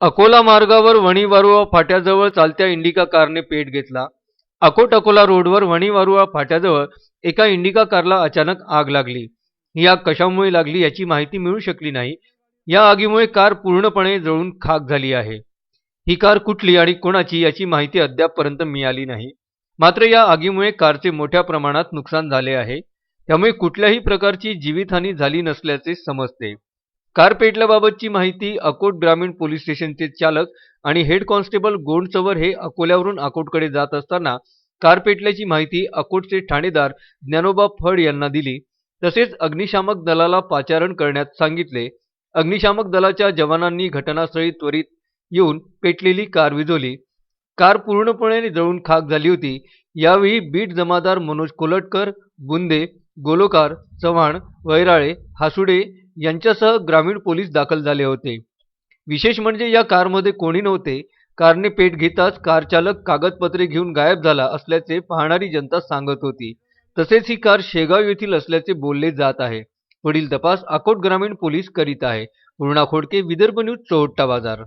अकोला मार्गावर वणी फाट्याजवळ चालत्या इंडिका कारने पेट घेतला. अकोट अकोला रोडवर वणी फाट्याजवळ एका इंडिका कारला अचानक आग लागली. ही आग कशामुळे लागली याची माहिती मिळू शकली नाही. या आगीमुळे कार पूर्णपणे जळून खाक झाली आहे. ही कार कुठली आणि कोणाची याची माहिती अद्यापपर्यंत मिळाली नाही. मात्र या आगीमुळे कारचे मोठ्या प्रमाणात नुकसान झाले आहे. त्यामुळे कुठल्याही प्रकारची जीवितहानी झाली नसल्याचे समजते. कार पेटल्याबाबतची माहिती अकोट ग्रामीण पोलीस स्टेशनचे चालक आणि हेड कॉन्स्टेबल गोंडचवर हे अकोल्यावरून अकोटकडे जात असताना कार पेटल्याची माहिती अकोटचे ठाणेदार ज्ञानोबा फड यांना दिली. तसेच अग्निशामक दलाला पाचारण करण्यात सांगितले. अग्निशामक दलाच्या जवानांनी घटनास्थळी त्वरित येऊन पेटलेली कार विझवली. कार पूर्णपणे जळून खाक झाली होती. यावेळी बीट जमादार मनोज कोलटकर बुंदे गोलोकार चव्हाण वैराळे हासुडे यांच्यासह ग्रामीण पोलीस दाखल झाले होते. विशेष म्हणजे या कारमध्ये कोणी नव्हते. कारने पेट घेताच कार चालक कागदपत्रे घेऊन गायब झाला असल्याचे पाहणारी जनता सांगत होती. तसेच ही कार शेगाव येथील असल्याचे बोलले जात आहे. पुढील तपास अकोट ग्रामीण पोलीस करीत आहे. पूर्णा खोडके विदर्भ न्यूज चोहट्टा बाजार.